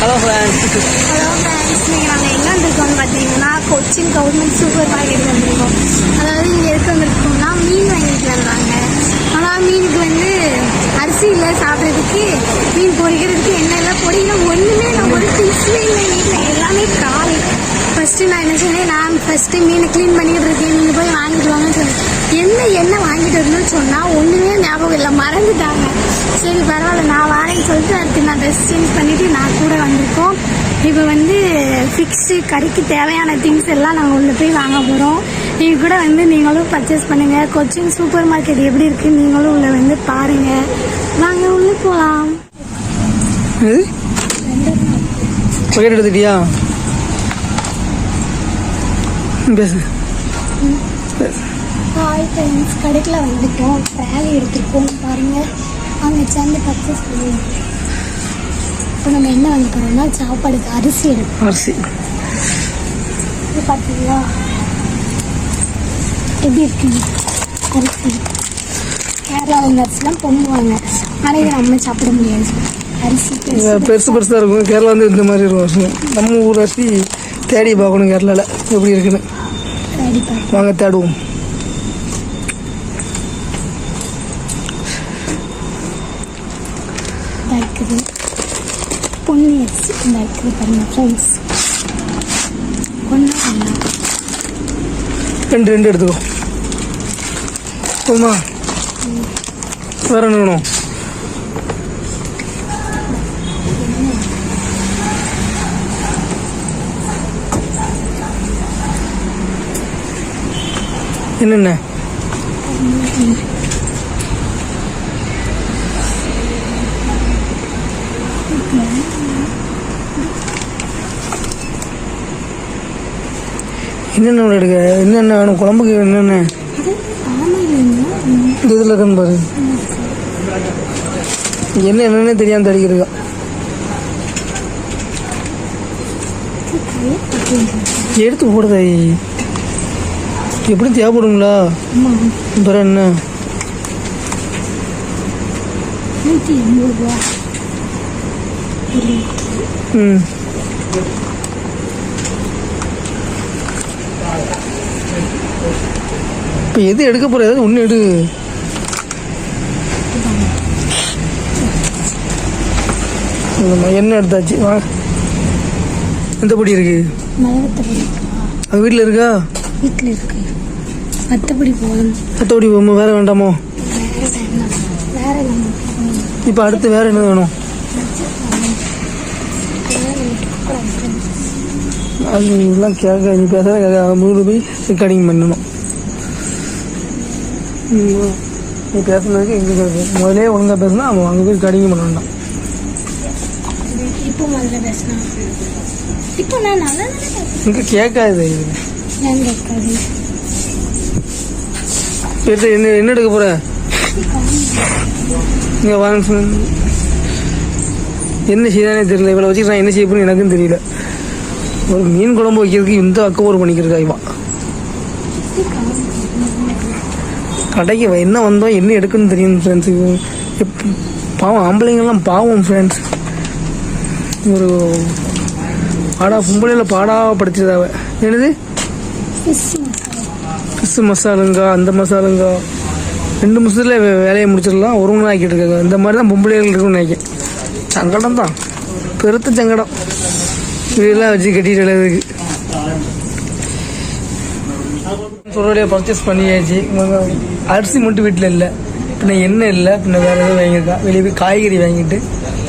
Hello friends hello friends நீங்கள் நாங்கள் எங்கே வந்திருக்கோம்னு பார்த்தீங்கன்னா கொச்சின் கவர்மெண்ட் சூப்பர் மார்க்கெட் வந்திருக்கோம். அதாவது இங்கே இருக்க வந்திருக்கோம்னா மீன் வாங்கிட்டு வந்தாங்க ஆனால் மீனுக்கு வந்து அரிசி இல்லை சாப்பிட்றதுக்கு மீன் பொரிக்கிறதுக்கு எண்ணெய் இல்லை பொடிக்கணும் ஒன்றுமே நான் ஒரு டிஷ்ஷே இல்லை. வீட்டில் எல்லாமே காலை ஃபஸ்ட்டு நான் என்ன சொன்னேன்? நான் ஃபஸ்ட்டு மீனை க்ளீன் பண்ணிட்டு இருக்கேன். நீங்கள் போய் வாங்கிட்டு வாங்கன்னு சொன்னேன். என்ன என்ன வாங்கிட்டு வரணும்னு சொன்னால் ஒன்றுமே ஞாபகம் இல்லை. மறந்துட்டாங்க. சரி பரவாயில்ல நான் வரேன்னு சொல்லிட்டு அடுத்து நான் ட்ரெஸ் சேஞ்ச் பண்ணிவிட்டு நான் கூட வந்திருக்கோம். இப்போ வந்து ஃபிக்ஸு கறிக்கு தேவையான திங்ஸ் எல்லாம் நாங்கள் உள்ளே போய் வாங்க போகிறோம் நீங்கள் கூட வந்து நீங்களும் பர்ச்சேஸ் பண்ணுங்கள் கொச்சின் சூப்பர் மார்க்கெட் எப்படி இருக்குது நீங்களும் உள்ளே வந்து பாருங்கள் வாங்க உள்ளே போகலாம் எடுத்துட்டியா? ம், பேசு ஹாய் ஃப்ரெண்ட்ஸ் கடைக்கில் வந்துட்டோம். ட்ராலி எடுத்துருக்கோம். பாருங்கள் அங்கே சேர்ந்து பர்ச்சேஸ் பண்ணுவோம். இப்போ நம்ம என்ன வாங்க போகிறோம்னா சாப்பாடுக்கு அரிசி எடுப்போம். அரிசி. இது பார்த்தீங்களா எப்படி இருக்குங்க அரிசி. கேரளாவில் அரிசிலாம் பொங்குவாங்க. ஆனால் இதை நம்ம சாப்பிட முடியாது. அரிசி பெருசு பெருசு. பெருசாக இருக்கும். கேரளா வந்து இந்த மாதிரி இருக்கும் நம்ம ஊர் அரிசி தேடி பார்க்கணும் கேரளாவில் எப்படி இருக்குன்னு. ரெடி பண்ணி வாங்க தேடுவோம் இதாக இருக்குது பொன்னி அரிசி இந்த இருக்குது பாருங்கள் ஃப்ரெண்ட்ஸ் ஒன்றா ஒன்றா ரெண்டு ரெண்டு எடுத்துக்கோ போதுமா வேற என்ன வேணும் என்னென்ன? என்னென்ன எடுக்க? என்னென்ன வேணும்? குழம்புக்கு என்னென்ன? இந்த இதில் இருக்குன்னு பாரு. என்ன என்னன்னே தெரியாம தடிக்கிறதா எடுத்து போடுதா. எப்படி தேவைப்படுங்களா? பிற என்ன? ம். இப்போ எது எடுக்க போகிற ஏதாவது ஒன்று எடு. என்ன எடுத்தாச்சு? வா. எந்த பொடி இருக்கு? அது வீட்டில் இருக்கா? வீட்டில் இருக்கு. மற்றபடி போதும். மற்றபடி போகுமா வேற வேண்டாமோ? இப்போ அடுத்து வேற என்ன வேணும்? அது இதெல்லாம் கேட்க நீ பேசுகிற கேட்க மூணு போய் ரெக்கார்டிங் பண்ணணும். நீ பேசுனதுக்கு எங்கே முதலே ஒழுங்காக பேசுனா அவன் அங்கே போய் ரெக்கார்டிங் பண்ண வேண்டாம். இப்போ முதல்ல பேசலாம் இப்போ நான் நல்லா தானே பேசுறேன். இங்கே கேட்காது. ஏன் கேட்காது எடுத்து என்ன என்ன எடுக்க போகிற இங்கே வாங்க சொன்ன- என்ன செய்தானே தெரியல. இவ்வளோ வச்சுக்கிறான் நான் என்ன செய்ய எனக்கும் தெரியல. ஒரு மீன் குழம்பு வைக்கிறதுக்கு இந்த அக்கவர் பண்ணிக்கிறதா இவன். கடைக்கு வ- என்ன வந்தோம் என்ன எடுக்குன்னு தெரியும் ஃப்ரெண்ட்ஸுக்கு எப் பாவம் ஆம்பளைங்கெல்லாம் பாவம் ஃப்ரெண்ட்ஸ் ஒரு பாடா பொம்பளையில் பாடா படிச்சதாவ என்னது? ஃபிஷ் மசாலுங்க அந்த மசாலுங்க. ரெண்டு நிமிஷத்துல வே- வேலையை முடிச்சிடலாம். ஒரு மணி ஆக்கிட்டு இருக்காங்க. இந்த மாதிரி தான் பொம்பளைகள் இருக்குன்னு நினைக்கிறேன். சங்கடம் தான். பெருத்த சங்கடம். இதெல்லாம் வச்சு கட்டிட்டு எழுதுக்கு சொல்கிறோடைய பர்ச்சேஸ் பண்ணியாச்சு. அரிசி மட்டும் வீட்டில் இல்லை. பின்ன எண்ணெய் இல்லை. பின்ன வேறு எதுவும் வாங்கியிருக்கா? வெளியே போய் காய்கறி வாங்கிட்டு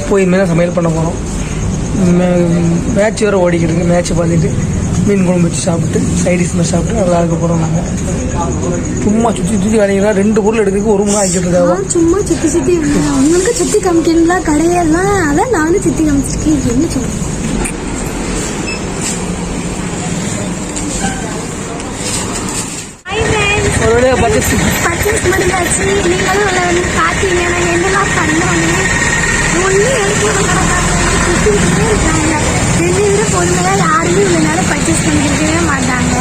போய் இனிமேல் சமையல் பண்ண போகிறோம் மேட்ச் வேறு ஓடிக்கிட்டு இருக்கு. மேட்ச்சை பார்த்துட்டு மீன் குழம்பு வச்சு சாப்பிட்டு சைடிஸ் மாதிரி சாப்பிட்டு நல்லா இருக்க போகிறோம் நாங்கள் சும்மா சுற்றி சுற்றி வேலைங்களா ரெண்டு பொருள் எடுக்கிறதுக்கு ஒரு மணி ஆக்கிட்டு இருக்காங்க நான் சும்மா சுற்றி சுற்றி உங்களுக்கு சுற்றி காமிக்கணுங்களா கடையெல்லாம். அதான் நானும் சுற்றி காமிச்சிருக்கேன். என்ன சொல்றேன் ஹாய் ஃப்ரெண்ட்ஸ் ஒரு வழியாக பர்ச்சேஸ் பர்ச்சேஸ் முடிஞ்சாச்சு நீங்களும் உள்ள வந்து பார்த்தீங்க. நாங்கள் என்னெல்லாம் பண்ணோன்னு ஒன்றும் எடுத்து என்னை விட பொறுமையாக யாருமே இவ்வளோ பர்ச்சேஸ் பண்ணிருக்கவே மாட்டாங்க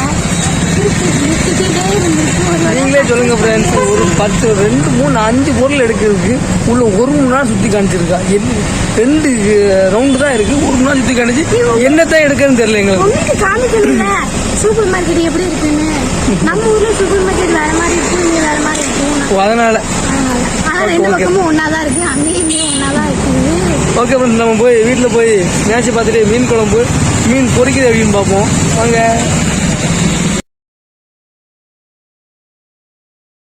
நீங்களே சொல்லுங்க ஃப்ரெண்ட்ஸ் ஒரு பத்து ரெண்டு மூணு அஞ்சு பொருள் எடுக்கிறதுக்கு உள்ள ஒரு மூணு நாள் சுற்றி காமிச்சிருக்கா. ரெண்டு ரவுண்டு தான் இருக்கு. ஒரு மூணு நாள் சுற்றி காணிச்சு என்னத்தான் எடுக்கன்னு தெரியல எங்களுக்கு. காமிக்கணும்ல. சூப்பர் மார்க்கெட் எப்படி இருக்குன்னு. நம்ம ஊர்ல சூப்பர் மார்க்கெட் வேற மாதிரி இருக்கு இங்க வேற மாதிரி இருக்கும் அதனால. ரெண்டு பக்கமும் ஒன்னாதான் இருக்கு. அங்கேயும் இங்கேயும் ஒன்னாதான் இருக்குது. ஓகே ஃப்ரெண்ட்ஸ் நம்ம போய் வீட்டில் போய் மேட்ச் பார்த்துட்டு மீன் குழம்பு மீன் பொறிக்குது அப்படின்னு பார்ப்போம். வாங்க.